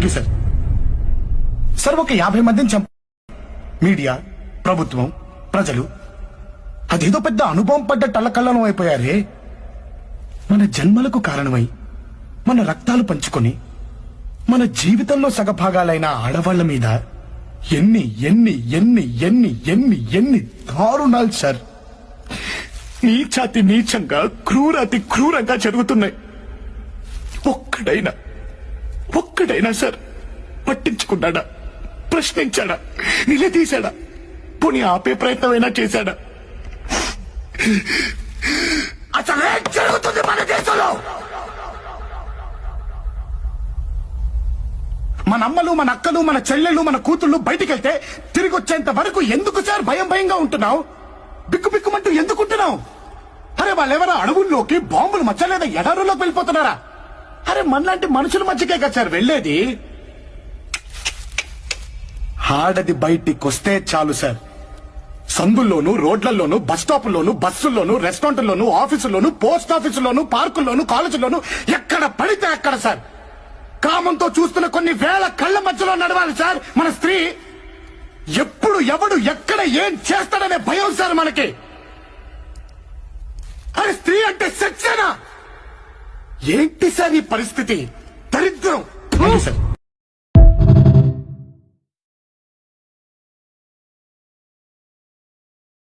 Thank you sir sir ఒక యాభై మందిని చంప మీడియా ప్రభుత్వం ప్రజలు అదేదో పెద్ద అనుభవం పడ్డ టల్లకల్లను అయిపోయారే. మన జన్మలకు కారణమై మన రక్తాలు పంచుకొని మన జీవితంలో సగభాగాలైన ఆడవాళ్ళ మీద ఎన్ని ఎన్ని ఎన్ని ఎన్ని ఎన్ని ఎన్ని దారుణాలు సార్ నీచాతి నీచంగా క్రూరాతి క్రూరంగా జరుగుతున్నాయి. ఒక్కడైనా ఒక్కడైనా సార్ పట్టించుకున్నాడా? ప్రశ్నించాడా? నిలదీశాడా? పోనీ ఆపే ప్రయత్నమైనా చేశాడా? అసలు ఏం జరుగుతుంది మన దేశంలో? మన అమ్మలు మన అక్కలు మన చెల్లెళ్ళు మన కూతుళ్ళు బయటికి వెళ్తే తిరిగి వచ్చేంత వరకు ఎందుకు సార్ భయం భయంగా ఉంటున్నావు? బిక్కు బిక్కుమంటూ ఎందుకుంటున్నావు? అరే వాళ్ళెవరో అడవుల్లోకి బాంబులు మచ్చలేదా? ఎడారుల్లోకి వెళ్ళిపోతున్నారా? అరే మనలాంటి మనుషుల మధ్యకే కదా సార్ వెళ్ళేది? ఆడది బయటికి వస్తే చాలు సార్. సందుల్లోను రోడ్లలోను బస్ స్టాపుల్లోను బస్సుల్లోను రెస్టారెంట్లోను ఆఫీసుల్లోను పోస్ట్ ఆఫీసుల్లోను పార్కుల్లోను కాలేజీల్లోను ఎక్కడ పడితే అక్కడ సార్. కామంతో చూస్తున్న కొన్ని వేల కళ్ళ మధ్యలో నడవాలి సార్ మన స్త్రీ. ఎప్పుడు ఎవడు ఎక్కడ ఏం చేస్తాడనే భయం సార్ మనకి. అరే స్త్రీ అంటే సెక్సేనా ఏంటి సార్ ఈ పరిస్థితి? దరిద్రం! సార్.